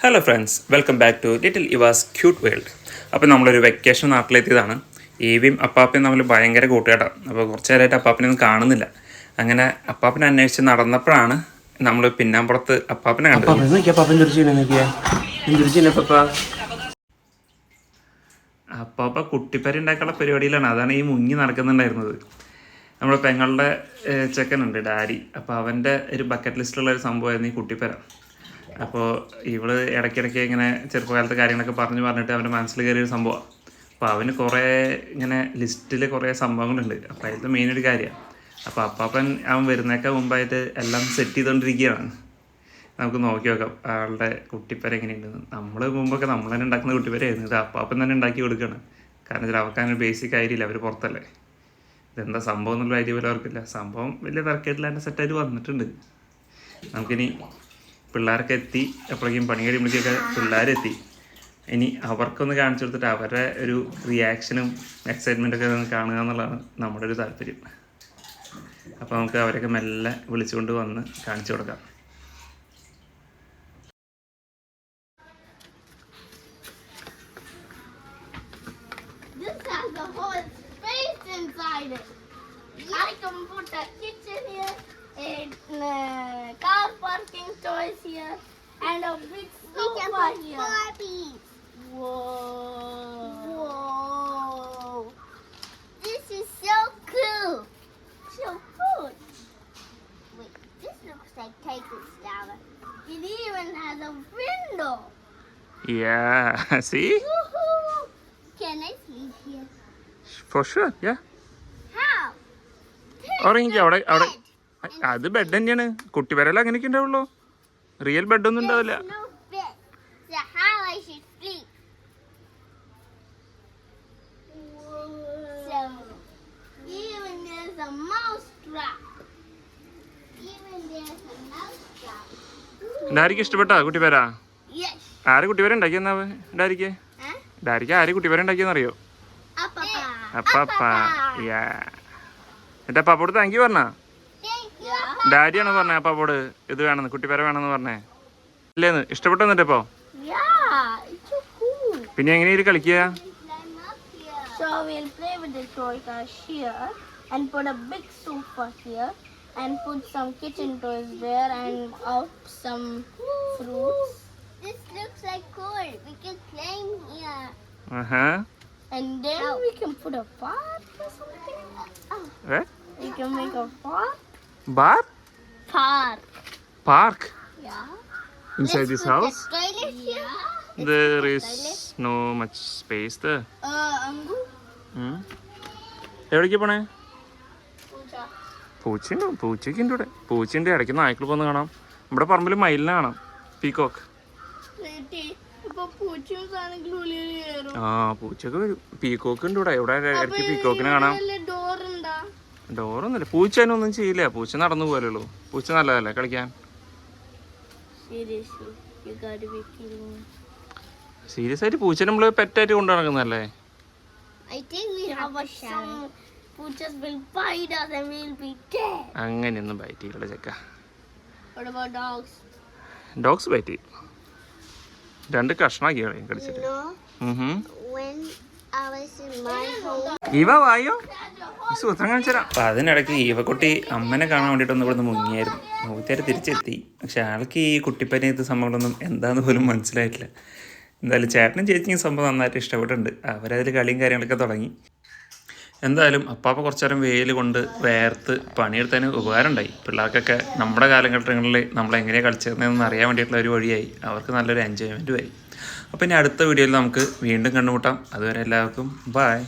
Hello friends welcome back to little Eva's cute world അപ്പോൾ നമ്മളൊരു vacation നാട്ടിലെത്തിയതാണ്. ഈവിയും അപ്പാപ്പയും തമ്മിൽ ഭയങ്കര കൂട്ടുകേട്ടാണ് അപ്പോൾ കുറച്ച് നേരമായിട്ട് അപ്പാപ്പിനെ ഒന്നും കാണുന്നില്ല. അങ്ങനെ അപ്പാപ്പനെ അന്വേഷിച്ച് നടന്നപ്പോഴാണ് നമ്മൾ പിന്നാമ്പുറത്ത് അപ്പാപ്പിനെ കണ്ടത്. അപ്പാപ്പ? കുട്ടിപ്പരി ഉണ്ടാക്കാനുള്ള പരിപാടിയിലാണ്. അതാണ് ഈ മുങ്ങി നടക്കുന്നുണ്ടായിരുന്നത്. നമ്മുടെ പെങ്ങളുടെ ചെക്കനുണ്ട് ഡാഡി. അപ്പോൾ അവന്റെ ഒരു ബക്കറ്റ് ലിസ്റ്റിലുള്ള ഒരു സംഭവമായിരുന്നു ഈ കുട്ടിപ്പര. അപ്പോൾ ഇവൾ ഇടയ്ക്കിടയ്ക്ക് ഇങ്ങനെ ചെറുപ്പകാലത്തെ കാര്യങ്ങളൊക്കെ പറഞ്ഞു പറഞ്ഞിട്ട് അവന്റെ മനസ്സിൽ കയറിയ ഒരു സംഭവമാണ് അപ്പോൾ അവന് കുറേ ഇങ്ങനെ ലിസ്റ്റിൽ കുറേ സംഭവങ്ങളുണ്ട്. അപ്പോൾ അതിലത്തെ മെയിൻ ഒരു കാര്യമാണ് അപ്പോൾ അപ്പാപ്പൻ അവൻ വരുന്നേക്കാൾ മുമ്പായിട്ട് എല്ലാം സെറ്റ് ചെയ്തുകൊണ്ടിരിക്കുകയാണ് നമുക്ക് നോക്കി നോക്കാം ആളുടെ കുട്ടിപ്പര എങ്ങനെയുണ്ടെന്ന്. നമ്മൾ മുമ്പൊക്കെ നമ്മൾ തന്നെ ഉണ്ടാക്കുന്ന കുട്ടിപ്പരയായിരുന്നു ഇത് അപ്പാപ്പൻ തന്നെ ഉണ്ടാക്കി കൊടുക്കണം. കാരണം ഇതിൽ അവർക്ക് ബേസിക് ആയിരിക്കില്ല അവർ പുറത്തല്ലേ. ഇതെന്താ സംഭവം എന്നുള്ള ഐഡിയ പോലും അവർക്കില്ല. സംഭവം വലിയ തർക്കമായിട്ടില്ല എന്റെ സെറ്റായിട്ട് വന്നിട്ടുണ്ട്. നമുക്കിനി പിള്ളേരൊക്കെ എത്തി എപ്പോഴേക്കും പണി കഴിയുമ്പോഴേക്കൊക്കെ പിള്ളേരെത്തി. ഇനി അവർക്കൊന്ന് കാണിച്ചു കൊടുത്തിട്ട് അവരുടെ ഒരു റിയാക്ഷനും എക്സൈറ്റ്മെന്റൊക്കെ ഒന്ന് കാണുക എന്നുള്ളതാണ് നമ്മുടെ ഒരു താല്പര്യം. അപ്പോൾ നമുക്ക് അവരൊക്കെ മെല്ലെ വിളിച്ചുകൊണ്ട് വന്ന് കാണിച്ചു കൊടുക്കാം. This a whole kitchen here, and uh, car parking toys here, and a big sofa here. Barbies. Whoa. Whoa. This is so cool. So cool. Wait, this looks like Tiger's Tower. It even has a window. Yeah, see? Woohoo! Can I sleep here? For sure, yeah. How? ഉറങ്ങിക്കോ അവിടെ അവിടെ Bed. അത് bed തന്നെയാണ്. കുട്ടി വരല അങ്ങനെയൊക്കെ ഉണ്ടാവുള്ളൂ. Real ബെഡൊന്നും ഉണ്ടാവില്ല. A mouse trap. ഡാരിക്ക് ഇഷ്ടപ്പെട്ടാ കുട്ടിപ്പേര. ആര് കുട്ടി ഉണ്ടാക്കിയെന്നാവ് ഡാരിക്ക്? ഡാരിക്ക് ആര് കുട്ടിപ്പേര ഉണ്ടാക്കിയെന്നറിയോ അപ്പാ എന്റെ എന്നിട്ട് അപ്പാപ്പോട് താങ്ക് യു പറഞ്ഞാ? ഡാഡിയാണോ പറഞ്ഞേ അപ്പാപ്പോട് ഇത് വേണമെന്ന് കുട്ടിപ്പേര വേണമെന്ന് പറഞ്ഞേ ഇല്ലേന്ന് ഇഷ്ടപ്പെട്ടു ഇപ്പോ പിന്നെ എങ്ങനെയാ ഇത് കളിക്കുക. So we'll play with the toy car here and put a big sofa here and put some kitchen toys there and out some fruits. This looks like cool. We can climb here. ആഹാ And then we can put a park or something. Oh, ഏ we can make a park. Bar Park. Park? Yeah. Inside inside this house? The toilet here. Yeah. there is no much space there Uh, Angu. ഉം. എവിടേക്ക് പോണേ പൂച്ചയുണ്ടോ പൂച്ചയ്ക്ക് ഉണ്ട് ഇവിടെ പൂച്ചയുണ്ട് ഇടയ്ക്ക് നായ്ക്കൾ പോന്ന് കാണാം നമ്മുടെ പറമ്പിൽ മയിലിനെ കാണാം പീകോക്ക് ആ പൂച്ചയൊക്കെ വരും പീകോക്ക് ഉണ്ട് ഇവിടെ ഇവിടെ ഇടയ്ക്ക് പീകോക്കിനെ കാണാം ഡോറൊന്നുമില്ല. പൂച്ച അതിനൊന്നും ചെയ്യില്ല. പൂച്ച നടന്നു പോലുള്ളൂ പൂച്ച നല്ലതല്ലേ കളിക്കാൻ? സീരിയസ് ആയിട്ട് പൂച്ച നമ്മൾ പെറ്റായിട്ട് കൊണ്ടു നടക്കുന്നല്ലേ. അങ്ങനെയൊന്നും ബൈറ്റ് ചെയ്യില്ല ചെക്ക? ഡോഗ്സ് ബൈറ്റ് ചെയ്യും. രണ്ട് കഷ്ണാക്കി കളയും കടിച്ചിട്ട്. ഇവ വായോ? സൂത്രം കാണിച്ചുതരാം. അപ്പൊ അതിനിടയ്ക്ക് ഈവക്കുട്ടി അമ്മനെ കാണാൻ വേണ്ടിട്ട് ഒന്ന് ഇവിടെ മുങ്ങിയായിരുന്നു. മൂത്തേര് തിരിച്ചെത്തി. പക്ഷെ ആൾക്ക് ഈ കുട്ടിപ്പനിയത്ത് സംഭവങ്ങളൊന്നും എന്താന്ന് പോലും മനസ്സിലായിട്ടില്ല. എന്തായാലും ചേട്ടനും ചേച്ചിക്കും സംഭവം നന്നായിട്ട് ഇഷ്ടപ്പെട്ടിട്ടുണ്ട്. അവരതിൽ കളിയും കാര്യങ്ങളൊക്കെ തുടങ്ങി. എന്തായാലും അപ്പാപ്പ കുറച്ചു നേരം വെയിൽ കൊണ്ട് വേർത്ത് പണിയെടുത്തതിന് ഉപകാരമുണ്ടായി. പിള്ളേർക്കൊക്കെ നമ്മുടെ കാലഘട്ടങ്ങളിൽ നമ്മൾ എങ്ങനെയാണ് കളിച്ചിരുന്നതെന്ന് അറിയാൻ വേണ്ടിയിട്ടുള്ള ഒരു വഴിയായി. അവർക്ക് നല്ലൊരു എൻജോയ്മെന്റുമായി അപ്പോൾ ഇനി അടുത്ത വീഡിയോയിൽ നമുക്ക് വീണ്ടും കണ്ടുമുട്ടാം. അതുവരെ എല്ലാവർക്കും ബായ്